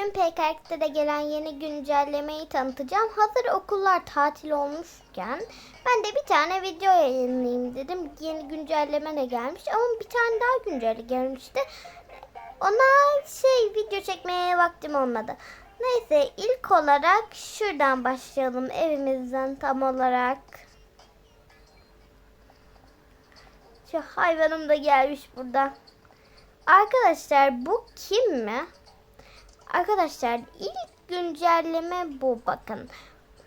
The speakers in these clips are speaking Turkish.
Bugün PKX'de de gelen yeni güncellemeyi tanıtacağım. Hazır okullar tatil olmuşken ben de bir tane video yayınlayayım dedim. Yeni güncelleme de gelmiş ama bir tane daha güncelleme gelmişti. Ona şey video çekmeye vaktim olmadı. Neyse ilk olarak şuradan başlayalım evimizden tam olarak. Şu hayvanım da gelmiş burada. Arkadaşlar bu kim mi? Arkadaşlar ilk güncelleme bu bakın.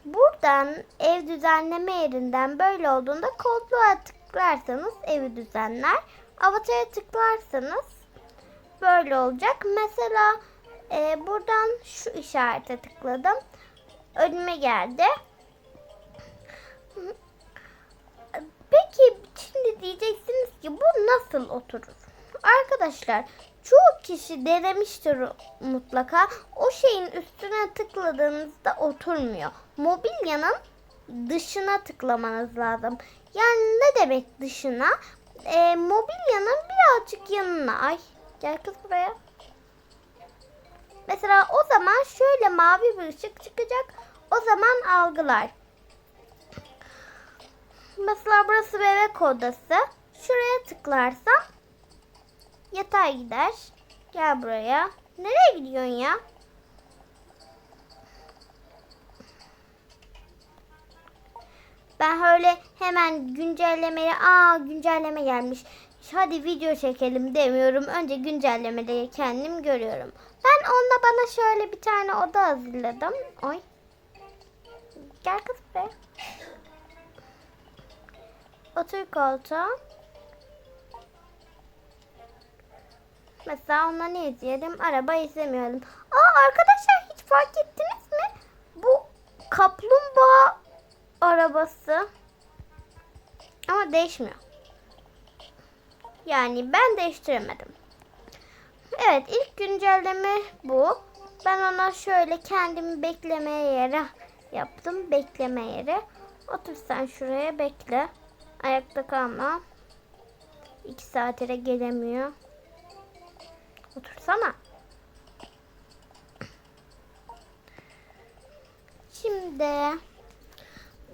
Buradan ev düzenleme yerinden böyle olduğunda kodluğa tıklarsanız evi düzenler. Avatara tıklarsanız böyle olacak. Mesela e, buradan şu işarete tıkladım. Önüme geldi. Peki şimdi diyeceksiniz ki bu nasıl oturur? Arkadaşlar çoğu kişi denemiştir mutlaka. O şeyin üstüne tıkladığınızda oturmuyor. Mobilyanın dışına tıklamanız lazım. Yani ne demek dışına? Ee, mobilyanın birazcık yanına. Ay gel kız buraya. Mesela o zaman şöyle mavi bir ışık çıkacak. O zaman algılar. Mesela burası bebek odası. Şuraya tıklarsam yatağa gider. Gel buraya. Nereye gidiyorsun ya? Ben öyle hemen güncellemeye aa güncelleme gelmiş. Hadi video çekelim demiyorum. Önce güncellemede kendim görüyorum. Ben onunla bana şöyle bir tane oda hazırladım. Oy. Gel kız be. Otur koltuğa. Mesela ona ne izleyelim? Araba izlemiyorum. Aa arkadaşlar hiç fark ettiniz mi? Bu kaplumbağa arabası. Ama değişmiyor. Yani ben değiştiremedim. Evet ilk güncelleme bu. Ben ona şöyle kendimi beklemeye yere yaptım. Bekleme yeri. Otur sen şuraya bekle. Ayakta kalma. İki saatire gelemiyor. Otursana. Şimdi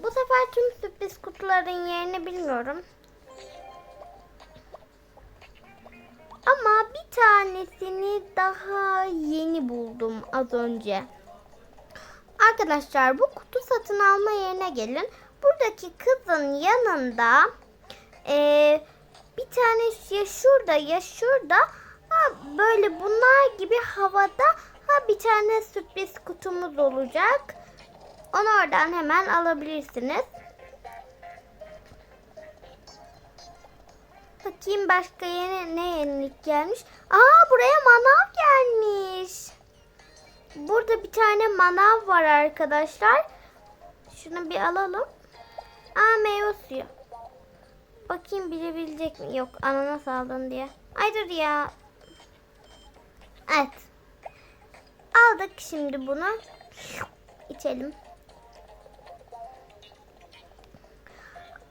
bu sefer tüm sürpriz kutuların yerini bilmiyorum. Ama bir tanesini daha yeni buldum az önce. Arkadaşlar bu kutu satın alma yerine gelin. Buradaki kızın yanında eee, bir tane ya şurada ya şurada böyle bunlar gibi havada ha bir tane sürpriz kutumuz olacak. Onu oradan hemen alabilirsiniz. Bakayım başka yeni ne yenilik gelmiş. Aa buraya manav gelmiş. Burada bir tane manav var arkadaşlar. Şunu bir alalım. Aa meyve suyu. Bakayım bilebilecek mi? Yok ananas aldın diye. Ay dur ya. Evet. Aldık şimdi bunu. İçelim.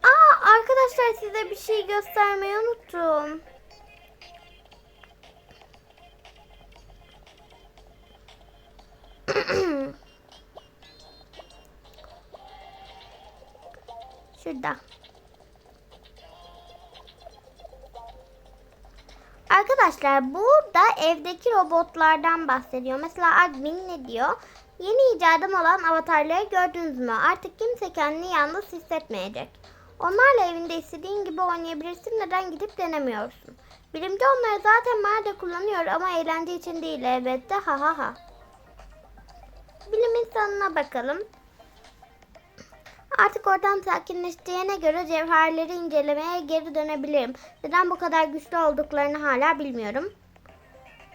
Aa arkadaşlar size bir şey göstermeyi unuttum. Şurada. Arkadaşlar burada evdeki robotlardan bahsediyor. Mesela admin ne diyor? Yeni icadım olan avatarları gördünüz mü? Artık kimse kendini yalnız hissetmeyecek. Onlarla evinde istediğin gibi oynayabilirsin. Neden gidip denemiyorsun? Bilimci onları zaten nerede kullanıyor ama eğlence için değil elbette. Ha ha ha. Bilim insanına bakalım. Artık oradan sakinleştiğine göre cevherleri incelemeye geri dönebilirim. Neden bu kadar güçlü olduklarını hala bilmiyorum.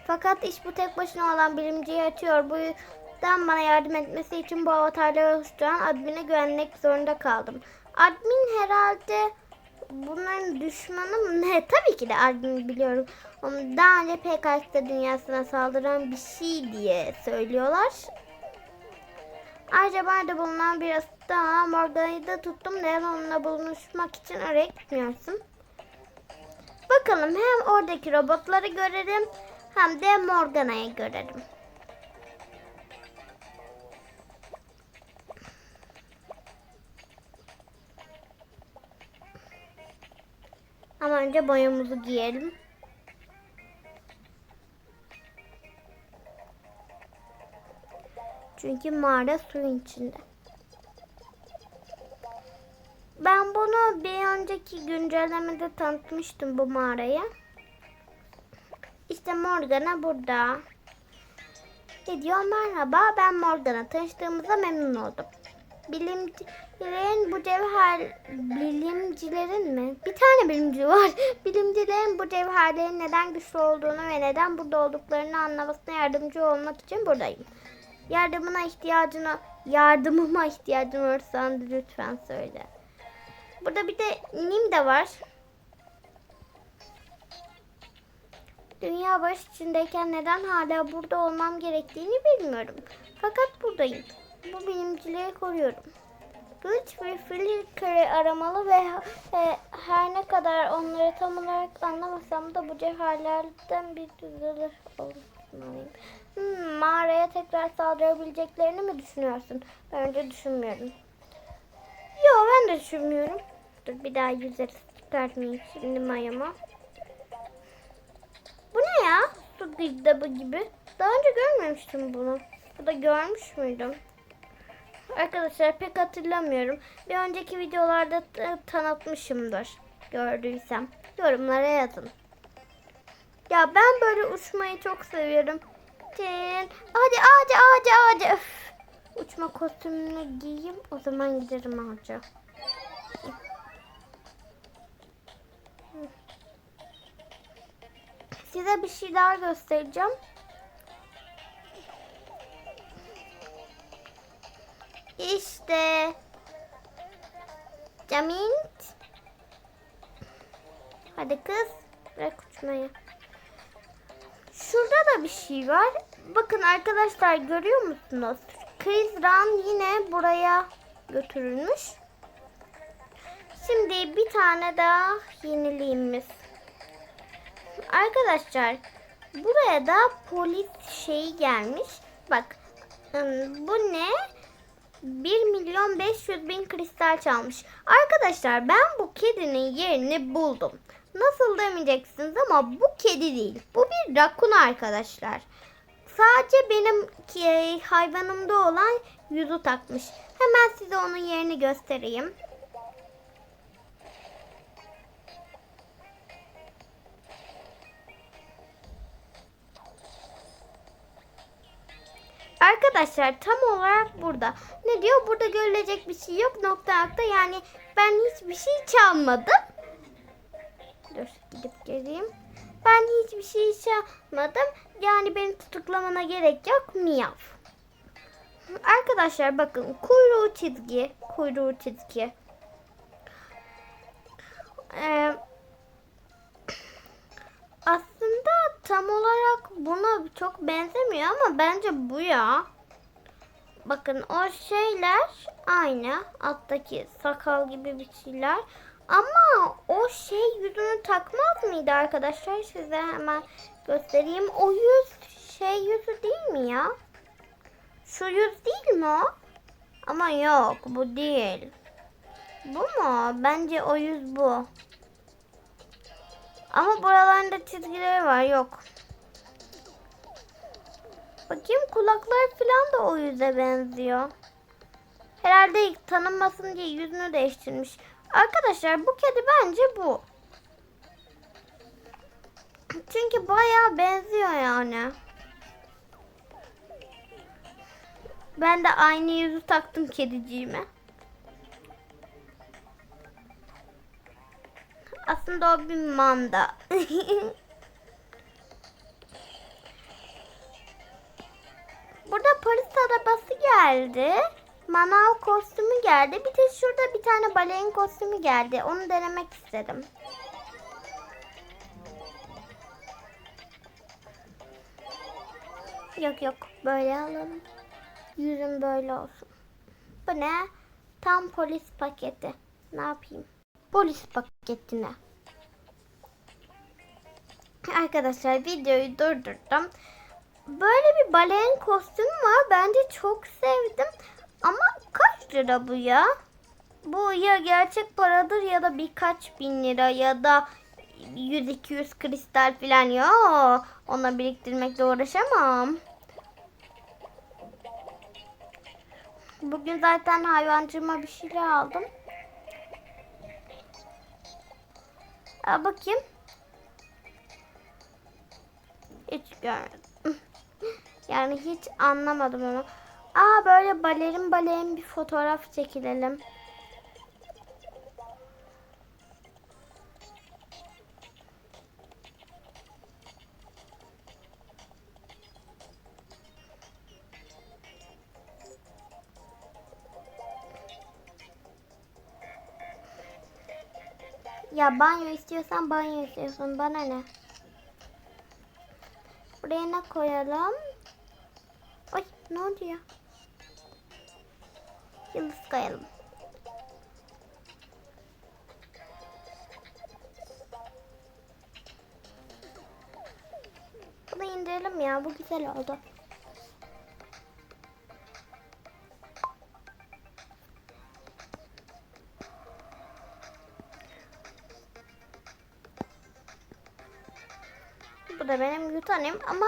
Fakat iş bu tek başına olan bilimciyi açıyor. Bu yüzden bana yardım etmesi için bu avatarları oluşturan admine güvenmek zorunda kaldım. Admin herhalde bunların düşmanı mı? Ne? Tabii ki de admin biliyorum. Onu daha önce PKX'de dünyasına saldıran bir şey diye söylüyorlar. Ayrıca ben de bulunan bir Hatta Morgana'yı da tuttum. Neden onunla buluşmak için oraya gitmiyorsun? Bakalım hem oradaki robotları görelim hem de Morgana'yı görelim. Ama önce boyamızı giyelim. Çünkü mağara suyun içinde. Bunu bir önceki güncellemede tanıtmıştım bu mağarayı. İşte Morgana burada. Ne diyor? Merhaba ben Morgana. Tanıştığımıza memnun oldum. Bilimcilerin bu cevher... Bilimcilerin mi? Bir tane bilimci var. Bilimcilerin bu cevherlerin neden güçlü olduğunu ve neden burada olduklarını anlamasına yardımcı olmak için buradayım. Yardımına ihtiyacını, yardımıma ihtiyacın olursa lütfen söyle. Burada bir de nim de var. Dünya barış içindeyken neden hala burada olmam gerektiğini bilmiyorum. Fakat buradayım. Bu bilimcileri koruyorum. Kılıç ve Flickr'ı aramalı ve e, her ne kadar onları tam olarak anlamasam da bu cevherlerden bir düzelir olmalıyım. Hmm, mağaraya tekrar saldırabileceklerini mi düşünüyorsun? Ben önce düşünmüyorum. Yo ben de düşünmüyorum. Dur bir daha yüzleri çıkartmayayım şimdi mayama. Bu ne ya? Su girdabı gibi. Daha önce görmemiştim bunu. Bu da görmüş müydüm? Arkadaşlar pek hatırlamıyorum. Bir önceki videolarda t- tanıtmışımdır. Gördüysem. Yorumlara yazın. Ya ben böyle uçmayı çok seviyorum. Tin. Hadi ağaca ağaca ağaca. Uçma kostümünü giyeyim. O zaman giderim ağaca. Size bir şey daha göstereceğim. İşte. Camint. Hadi kız. Bırak uçmayı. Şurada da bir şey var. Bakın arkadaşlar görüyor musunuz? Chris Run yine buraya götürülmüş. Şimdi bir tane daha yeniliğimiz. Arkadaşlar buraya da polis şeyi gelmiş. Bak bu ne? 1 milyon 500 bin kristal çalmış. Arkadaşlar ben bu kedinin yerini buldum. Nasıl demeyeceksiniz ama bu kedi değil. Bu bir rakun arkadaşlar. Sadece benim hayvanımda olan yüzü takmış. Hemen size onun yerini göstereyim. Arkadaşlar tam olarak burada. Ne diyor? Burada görülecek bir şey yok. Nokta nokta. Yani ben hiçbir şey çalmadım. Dur gidip geleyim. Ben hiçbir şey çalmadım. Yani beni tutuklamana gerek yok. Miyav. Arkadaşlar bakın kuyruğu çizgi. Kuyruğu çizgi. Ee, aslında tam olarak buna çok benzemiyor ama bence bu ya. Bakın o şeyler aynı. Alttaki sakal gibi bir şeyler. Ama o şey yüzünü takmaz mıydı arkadaşlar? Size hemen göstereyim. O yüz şey yüzü değil mi ya? Şu yüz değil mi o? Ama yok bu değil. Bu mu? Bence o yüz bu. Ama buralarında çizgileri var. Yok. Bakayım kulaklar falan da o yüze benziyor. Herhalde ilk tanınmasın diye yüzünü değiştirmiş. Arkadaşlar bu kedi bence bu. Çünkü bayağı benziyor yani. Ben de aynı yüzü taktım kediciğime. Aslında o bir manda. Burada polis arabası geldi. Manav kostümü geldi. Bir de şurada bir tane balerin kostümü geldi. Onu denemek istedim. Yok yok böyle alalım. Yüzüm böyle olsun. Bu ne? Tam polis paketi. Ne yapayım? Polis paketine. Arkadaşlar videoyu durdurdum. Böyle bir balerin kostümü var. Bence çok sevdim. Ama kaç lira bu ya? Bu ya gerçek paradır ya da birkaç bin lira ya da 100-200 kristal falan yok. Ona biriktirmekle uğraşamam. Bugün zaten hayvancığıma bir şeyler aldım. Aa, bakayım. Hiç görmedim. Yani hiç anlamadım onu. Aa böyle balerin balerin bir fotoğraf çekilelim. Ya banyo istiyorsan banyo istiyorsun. Bana ne? Buraya ne koyalım? Ay ne oldu ya? Yıldız koyalım. Bunu indirelim ya. Bu güzel oldu. Da benim yutanım ama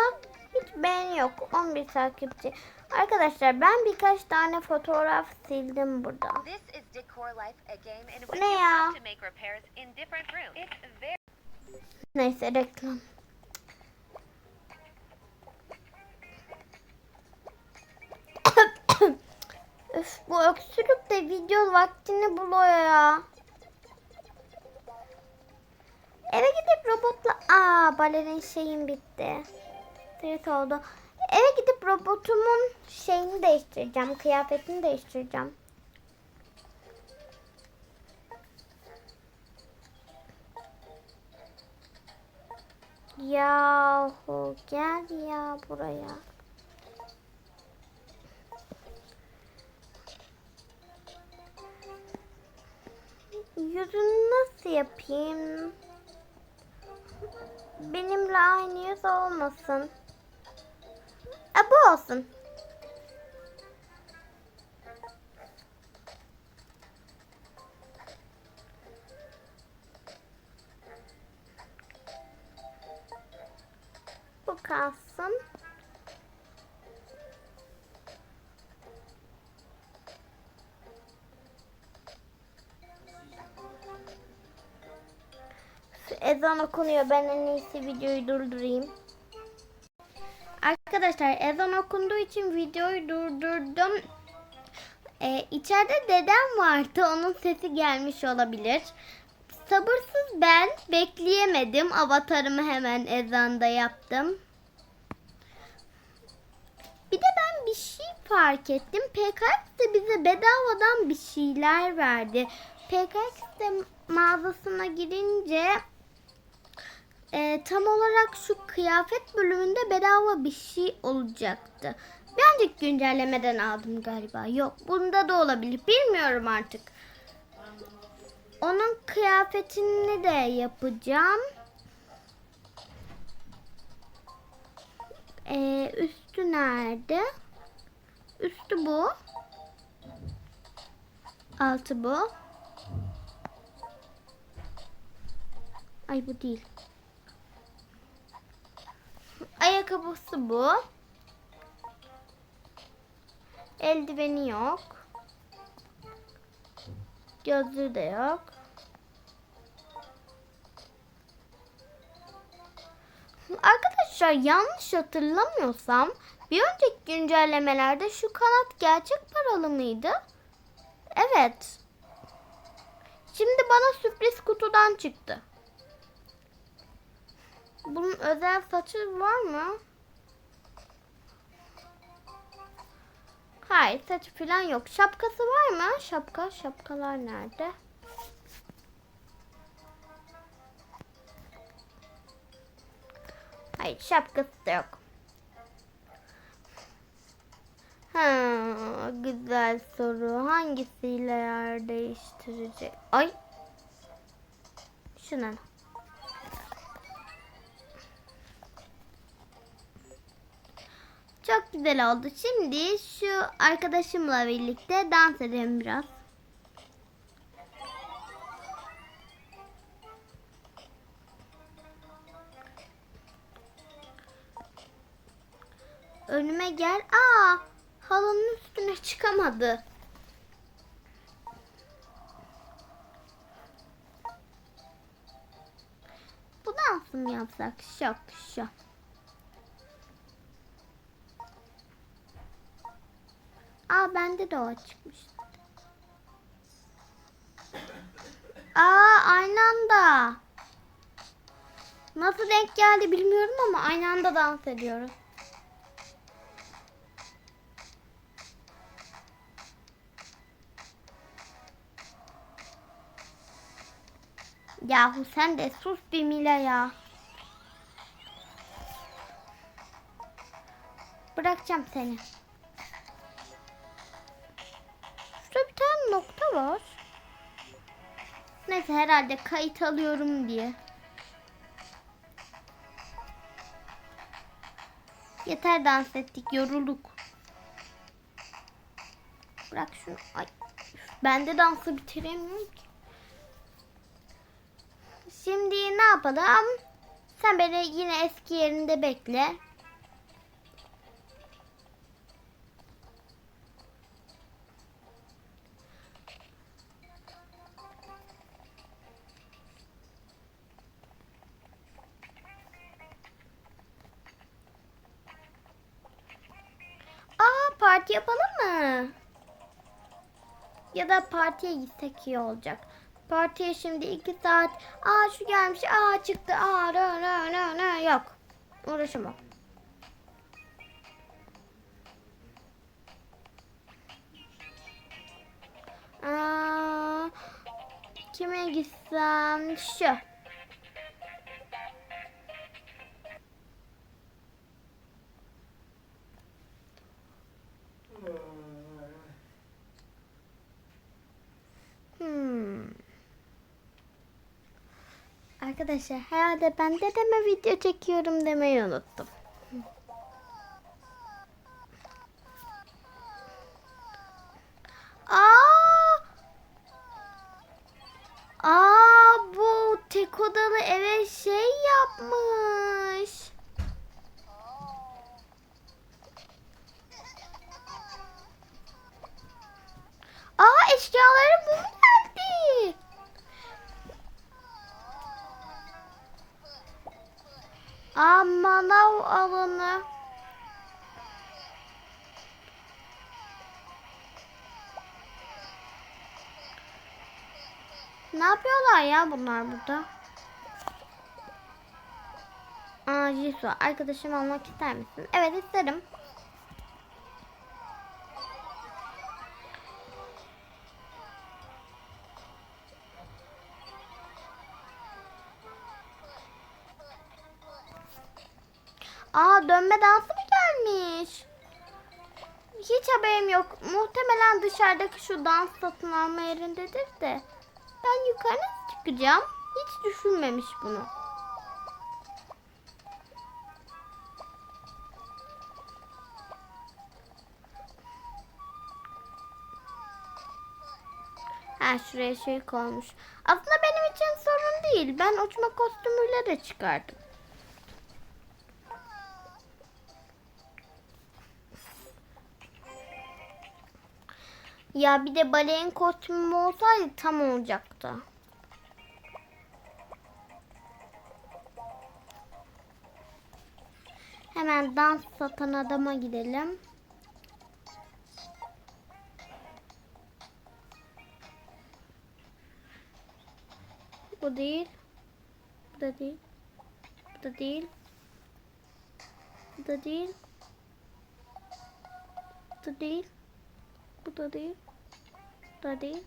hiç beğeni yok. 11 takipçi. Arkadaşlar ben birkaç tane fotoğraf sildim burada. Bu ne ya? Neyse reklam. Öf, bu öksürük de video vaktini buluyor ya. Eve gidip robotla... Aa balerin şeyim bitti. Evet oldu. Eve gidip robotumun şeyini değiştireceğim. Kıyafetini değiştireceğim. Yahu gel ya buraya. Yüzünü nasıl yapayım? Benimle aynı yüz olmasın. E, bu olsun. Bu kalsın. Ezan okunuyor. Ben en iyisi videoyu durdurayım. Arkadaşlar ezan okunduğu için videoyu durdurdum. Ee, içeride dedem vardı. Onun sesi gelmiş olabilir. Sabırsız ben bekleyemedim. Avatarımı hemen ezanda yaptım. Bir de ben bir şey fark ettim. PKX de bize bedavadan bir şeyler verdi. PKX de mağazasına girince e, tam olarak şu kıyafet bölümünde bedava bir şey olacaktı. Bir önceki güncellemeden aldım galiba. Yok bunda da olabilir. Bilmiyorum artık. Onun kıyafetini de yapacağım. Ee, üstü nerede? Üstü bu. Altı bu. Ay bu değil. Ayakkabısı bu. Eldiveni yok. Gözlüğü de yok. Arkadaşlar yanlış hatırlamıyorsam bir önceki güncellemelerde şu kanat gerçek paralı mıydı? Evet. Şimdi bana sürpriz kutudan çıktı. Bunun özel saçı var mı? Hayır saçı falan yok. Şapkası var mı? Şapka, şapkalar nerede? Hayır şapkası da yok. Ha, güzel soru. Hangisiyle yer değiştirecek? Ay. Şuna. güzel oldu. Şimdi şu arkadaşımla birlikte dans edelim biraz. Önüme gel. Aa, halının üstüne çıkamadı. Bu dansı mı yapsak? Şok şok. Aa bende de o çıkmış. Aa aynı anda. Nasıl denk geldi bilmiyorum ama aynı anda dans ediyoruz. Yahu sen de sus bir Mila ya. Bırakacağım seni. Neyse herhalde kayıt alıyorum diye. Yeter dans ettik, yorulduk. Bırak şunu. Ay. Ben de dansı bitiremiyorum ki. Şimdi ne yapalım? Sen beni yine eski yerinde bekle. Parti yapalım mı? Ya da partiye gitsek iyi olacak. Partiye şimdi iki saat. Aa şu gelmiş. Aa çıktı. Aa rö rö rö rö. Yok. Uğraşamam. Aa, kime gitsem? Şu. Arkadaşlar herhalde ben de deme video çekiyorum demeyi unuttum. Yapıyorlar ya bunlar burada? Aa Jisoo arkadaşım olmak ister misin? Evet isterim. Aa dönme dansı mı gelmiş? Hiç haberim yok. Muhtemelen dışarıdaki şu dans satın alma yerindedir de. Ben yukarı çıkacağım? Hiç düşünmemiş bunu. Ha şuraya şey koymuş. Aslında benim için sorun değil. Ben uçma kostümüyle de çıkardım. Ya bir de balerin kostümü olsaydı tam olacaktı. Dans satan adama gidelim. Bu değil. Bu da değil. Bu da değil. Bu da değil. Bu da değil. Bu da değil. Bu da değil.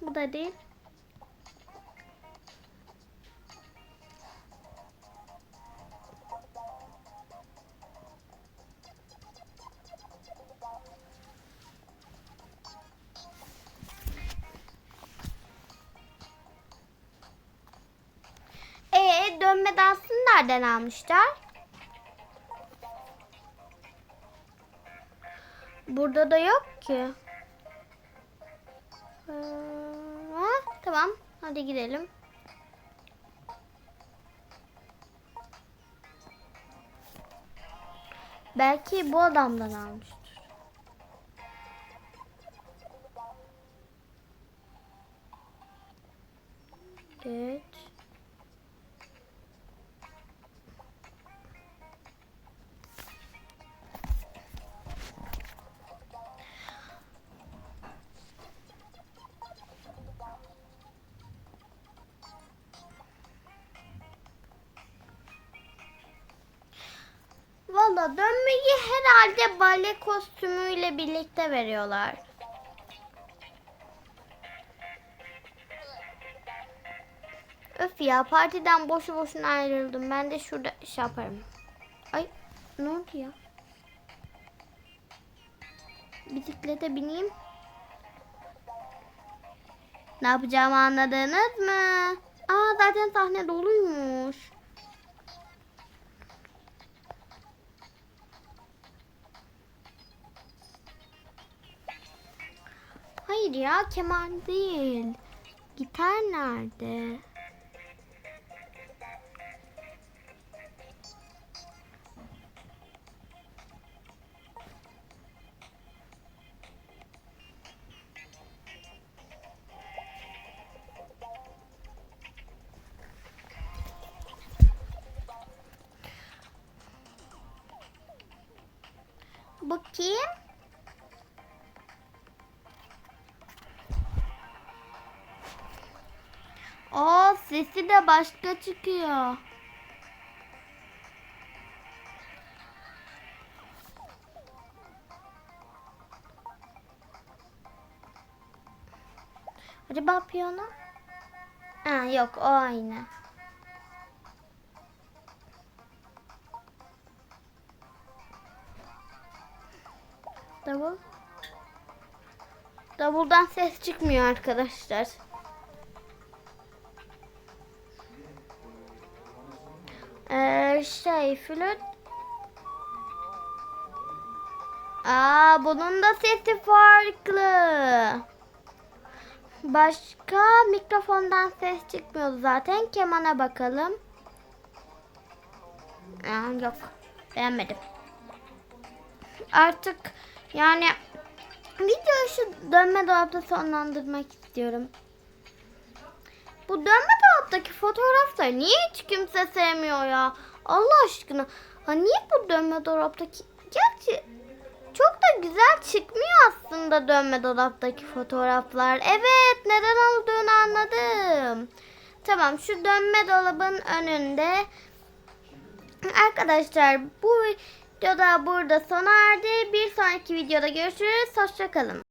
Bu da değil. Dönme dansını nereden almışlar? Burada da yok ki. Ee, ha, tamam. Hadi gidelim. Belki bu adamdan almıştır. Dönmeyi herhalde bale kostümüyle birlikte veriyorlar. Öf ya partiden boşu boşuna ayrıldım. Ben de şurada şey yaparım. Ay ne oldu ya? Bisiklete bineyim. Ne yapacağımı anladınız mı? Aa zaten sahne doluymuş. Hayır ya keman değil. Gitar nerede? Aa sesi de başka çıkıyor. Acaba piyano? Ha yok o aynı. Davul. Davuldan ses çıkmıyor arkadaşlar. Ee, şey flüt. Aa bunun da sesi farklı. Başka mikrofondan ses çıkmıyor zaten. Kemana bakalım. Aa, yok. Beğenmedim. Artık yani videoyu şu dönme dolapta sonlandırmak istiyorum. Bu dönme dolaptaki fotoğrafları niye hiç kimse sevmiyor ya? Allah aşkına. Ha niye bu dönme dolaptaki... Gerçi çok da güzel çıkmıyor aslında dönme dolaptaki fotoğraflar. Evet neden olduğunu anladım. Tamam şu dönme dolabın önünde. Arkadaşlar bu videoda burada sona erdi. Bir sonraki videoda görüşürüz. Hoşçakalın.